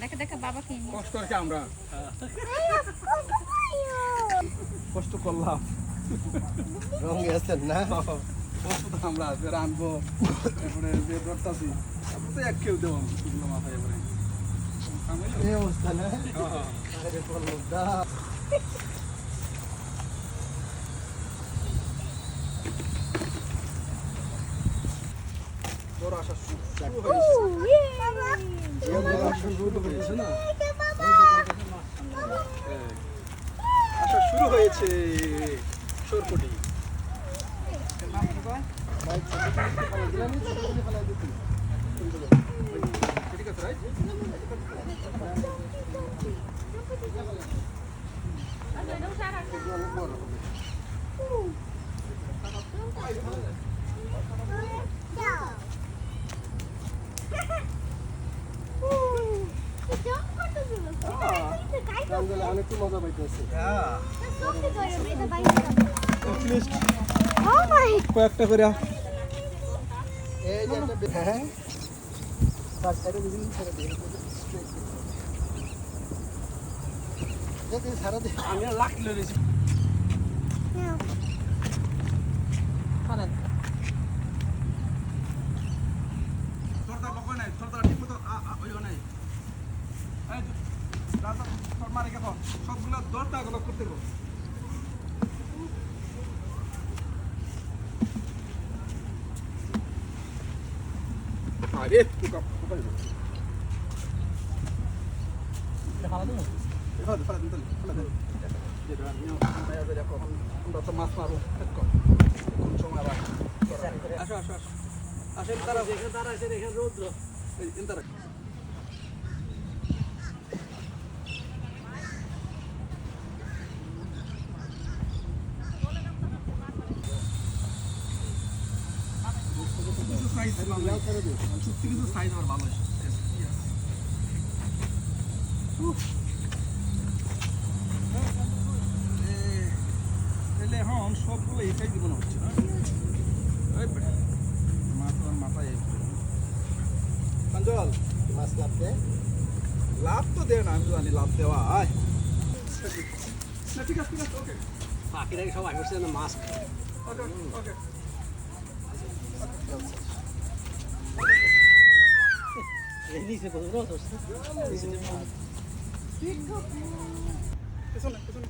দেখা দেখা বাবা খেয়ে নি কষ্ট আর কি আমরা কষ্ট করলাম রঙে আছেন না কষ্ট তো আমরা যে রানবো তারপরে যে ধরতাছি তারপরে তো এক কেউ দেবো শুকনো মাথায় এবারে সামনে এই অবস্থা না আরে বলো দা বড় আশা শুরু হয়েছে আশা শুরু হয়েছে সরপুটি ঠিক আছে রাইট জঙ্গলে কয়েকটা করে হ্যাঁ সারা দে আমি লাখ কিলো নিয়েছি সরদার লোক নাই সরদার ঠিক মতো ওই নাই এই রাজা তোর মারে কেন সবগুলো দরটা গুলো করতে গো আরে পোকা পোকা দিল হ্যাঁ ফেলা দিন ফেলা দিন যেটা নিয়ে আমরা দেখো আমরা তো মাছ মারবো কোন সময় আসো আসো আসো আসো তারা দেখে তারা এসে দেখে রৌদ্র এই ইন্টারা কিছু সাইজ সত্যি কিছু সাইজ আমার ভালো এলে এখন সবগুলো এটাই দিব না হচ্ছে না ওই মাথার মাথায় এই। কাঞ্জল মাছ লাগবে লাভ তো দে না আমি জানি লাভ দেওয়া আয় ঠিক আছে ঠিক আছে ওকে পাখিরা সবাই হচ্ছে মাছ ওকে ওকে নিচে কত রস হচ্ছে পেছনে পেছনে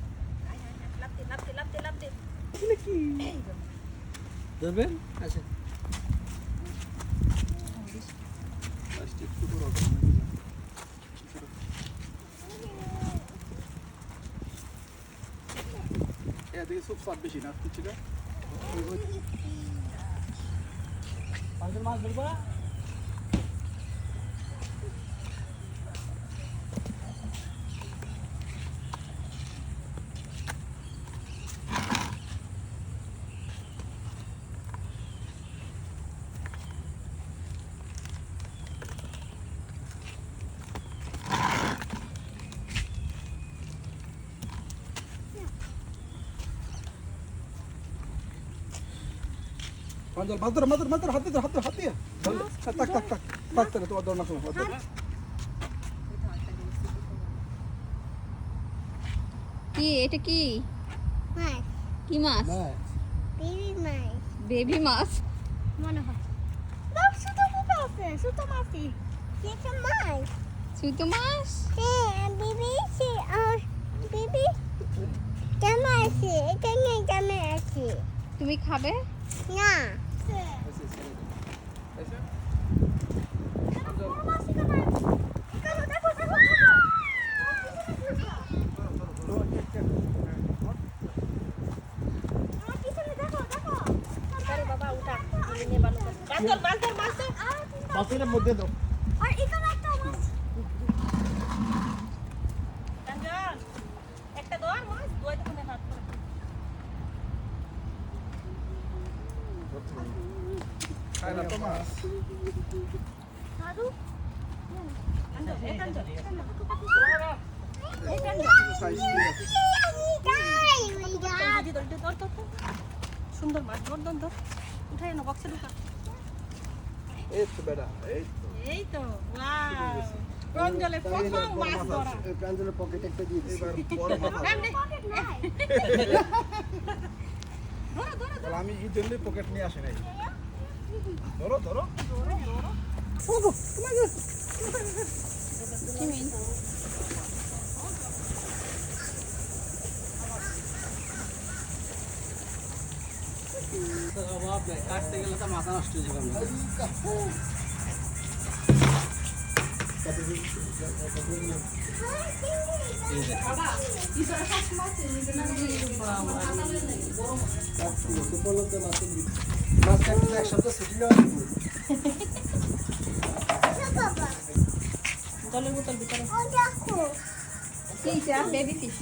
ধরবেন আচ্ছা প্লাস্টিক ছোট রকম এদিকে সুপ সাপ বেশি না কি পাঁচজন মাছ ধরবা কি এটা কি? কি মাছ? মাছ। বেবি মাছ। মনে হয়। সুতো আছে সুতো মাছি। সুতো মাছ? হ্যাঁ বিবি সে আর বিবি জামা আছে এখানে জামা আছে। তুমি খাবে? না। পাখির মধ্যে দাও। আর এখানে একটা মাছ। খায় না তো মাছ। সুন্দর মাছ ধর ধর ধর। উঠাই না বক্সে ঢুকা। এই তো বেটা এই তো এই তো ওয়াও জলে প্রথম মাছ ধরা প্রাঞ্জলের পকেটে একটা দিয়ে দিছি এবার বড় মাথা এমনি। তাহলে আমি এই জন্যই পকেট নিয়ে আসি নাই ধরো ধরো অভাব নেই কাটতে গেলে তো মাথা নষ্ট হয়ে যাবে এক সপ্তাহ ছুটি জলের বোতল ভিতরে বেবি ফিশ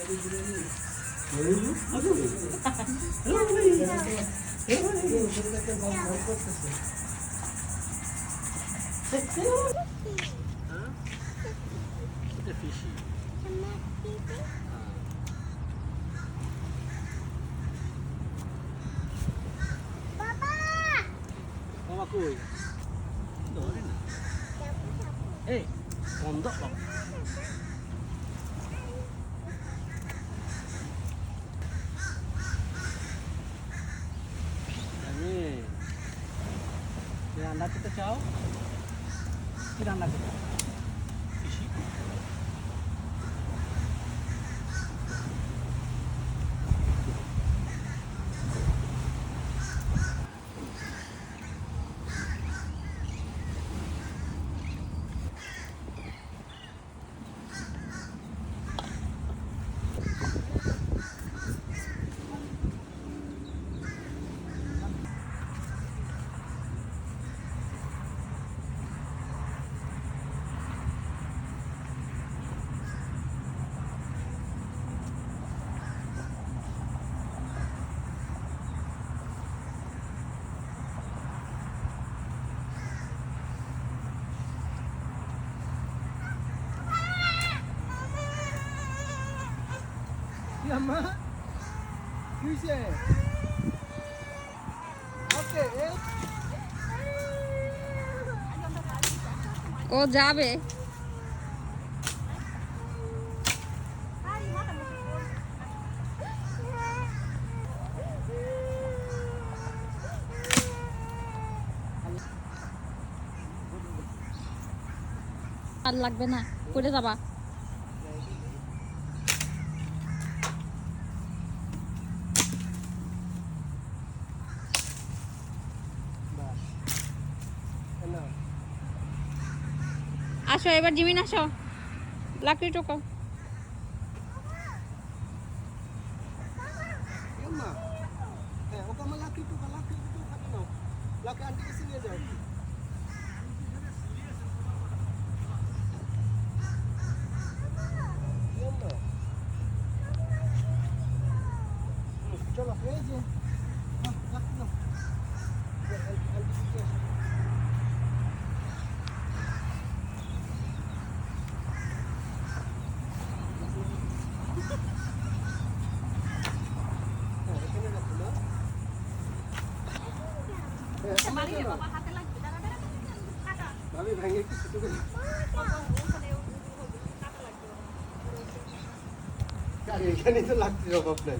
দিদি এটা ফিশি বাবা মামা কই ধরে না এই বন্ধ বাবা আমি কি রান্না করতে চাও? কি রান্না করতে আম্মা? কি হইছে? ওকে, ও যাবে আর লাগবে না পড়ে যাবা বাস। এই নাও। আসো এবার জিমিন আসো। লাকড়ি টোকাও আম্মা? হ্যাঁ, ওকে আমার লাকড়ি টুকা, লাকড়ি টুকা খাবে নাও। লাকড়ি আন্টির কাছে নিয়ে যাও। কি আম্মা? হুম, চলো এই যে নাও, লাকড়ি নাও। এই, আন্টি- আন্টি দিকে আসো। হ্যাঁ, এখানে রাখো না। এখানে। ভাবি ভেঙে কি ছোট করে আরে এখানেই তো লাগছে অভাব নাই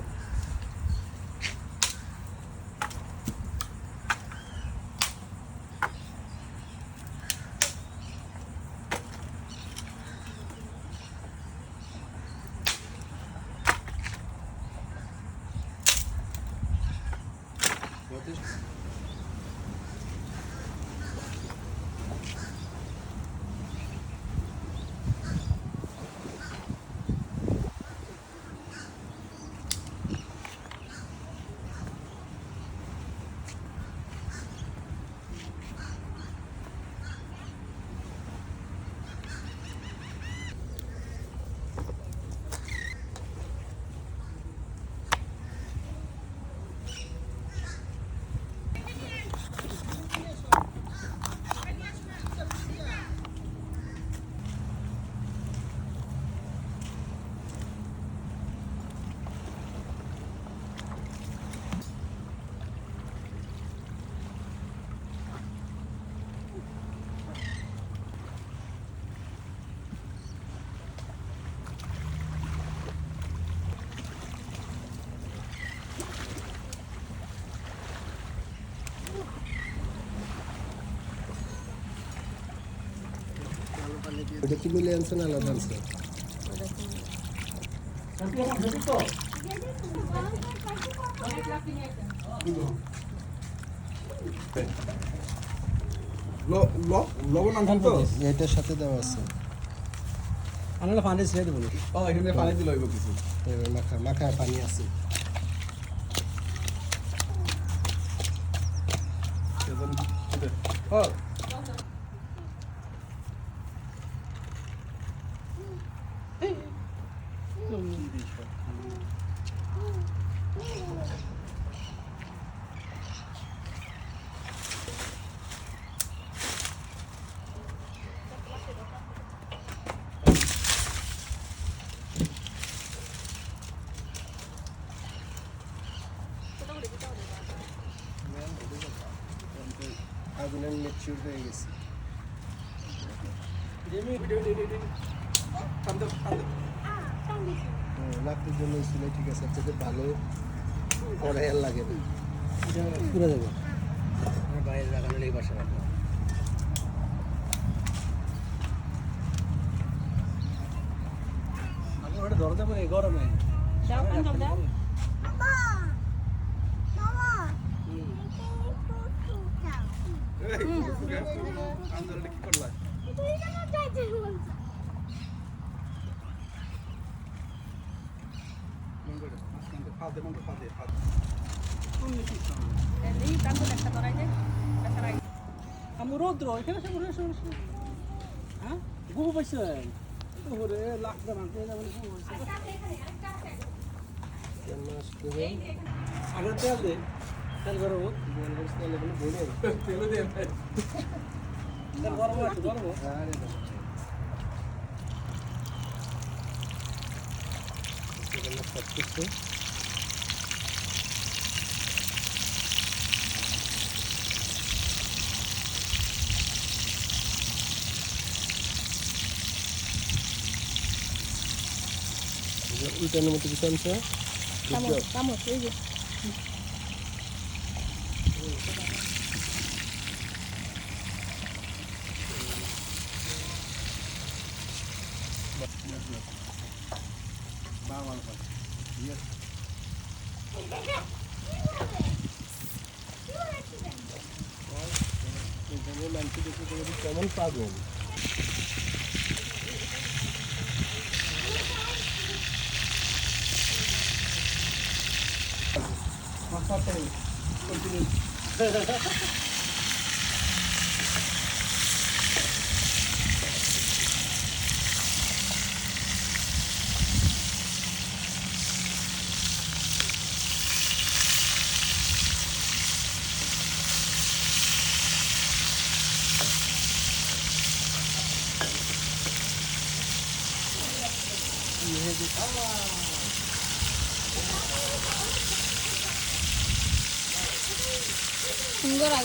ওটা কি মিলে আনছেন আলাদা আনছেন ল- ল- লবণ আনছেন তো? এটার সাথে দেওয়া আছে। আমরা পানি ছেড়ে দেবো ও এখানে পানি দিলে হইব কিছু। এবার মাখা মাখায় পানি আছে। মিক্সচার হয়ে গেছে। কান্দে কান্দে জন্য ছিল ঠিক আছে আপনাদের ভালো কড়াই আর লাগে না। পুরো দেবো। বাইরে লাগানো এই আমি ওটা ধরে দেবো এই গরমে দাও কান্দল দাও আন্দোলনে কি করলা ফাদে মন্দ ফাদে ফাদে এই কান্দল একটা ধরাই দে একটা রাই আমি রৌদ্র এখানে হয় গুবু পাইছেন ওরে লাখ দাম গুবু পাইছেন আগে তেল দে উল্টানোর মতো কিছু আনছো চামচ চামচ এই যে এখানে মানসি দেখে দেখে কেমন পাগল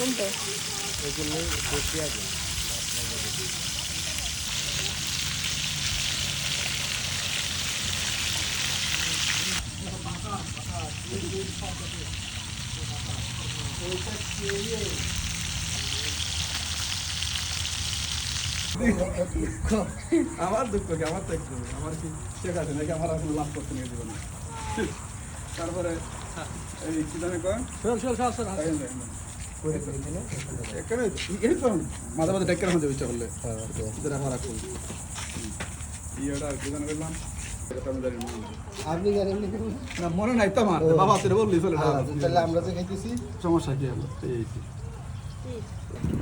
আগুন তো এই জন্য বেশি আগে আমার দুঃখ কি? আমার তো একটু আমার কি ঠিক আছে নাকি? আমার এখন লাভ করতে নিয়ে জীবনে। তারপরে এই কি জানে কয়? চল চল চল চল দেখেন, দেখেন, দেখেন। এখানে এই তো মাঝে মাঝে ডেকে রাখা যাবে ইচ্ছা করলে। আমার রাখুন মনে নাই তো আমার। বাবা সেটা বললি চলে তাহলে আমরা যে খাইতেছি সমস্যা কি হলো এই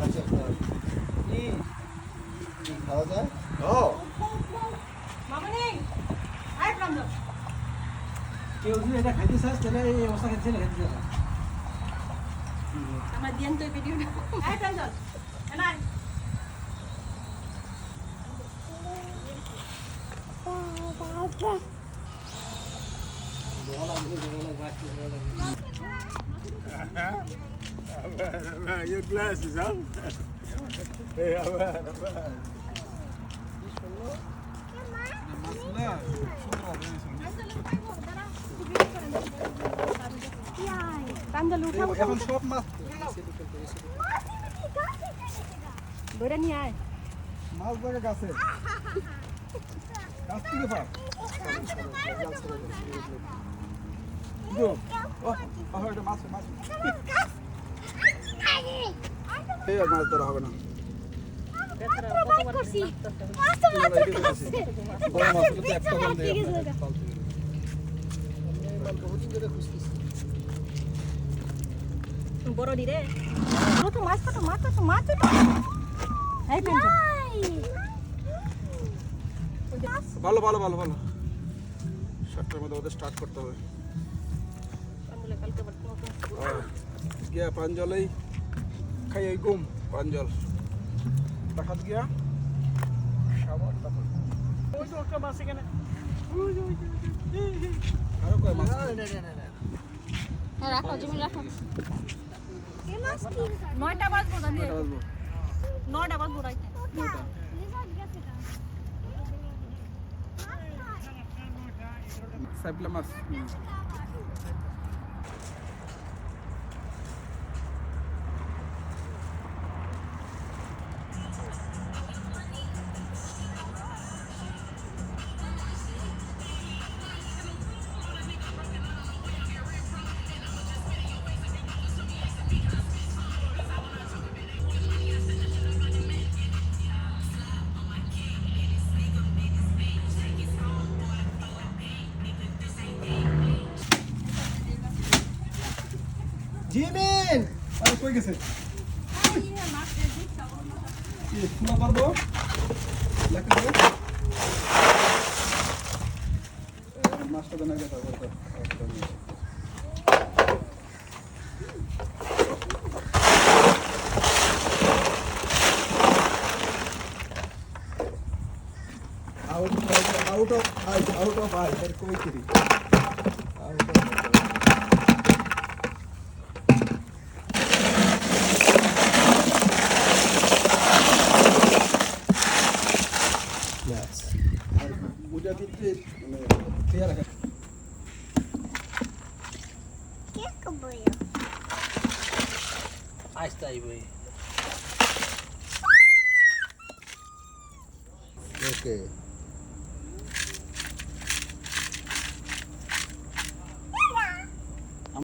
আচ্ছা খাওয়া যায়? ও। কেউ যদি এটা খাইতে চাস তাহলে এই অবস্থা খাইতে খাইতে আমার দিন তো ভিডিওটা I কান্দল এনাই Your glasses up. hey, I'm কান্দল উঠাও এখন সব মাছ ধরে নিয়ে আয় মাছ ধরে গাছে গাছ থেকে পার মাছ ধরা হবে না বহুদিন ধরে খুঁজতেছি বড় দিরে ছোট মাছ কত মাছ কত মাছ এই পেন্ট ভালো ভালো ভালো ভালো। সাতটার মধ্যে ওদের স্টার্ট করতে হবে। গিয়া প্রাঞ্জলেই খাই এই গুম প্রাঞ্জল দেখাত গিয়া সাবার তারপর। ওই তো একটা মাছ এখানে। আরও কয় মাছ? রাখো জমি রাখো। নয়টা বাজবো নয়টা বাজবো। রাইতে সাইপলা মাছ। জিমিন! আরে কই গেছে? কি of out of eye out of eye তার কই করি? out of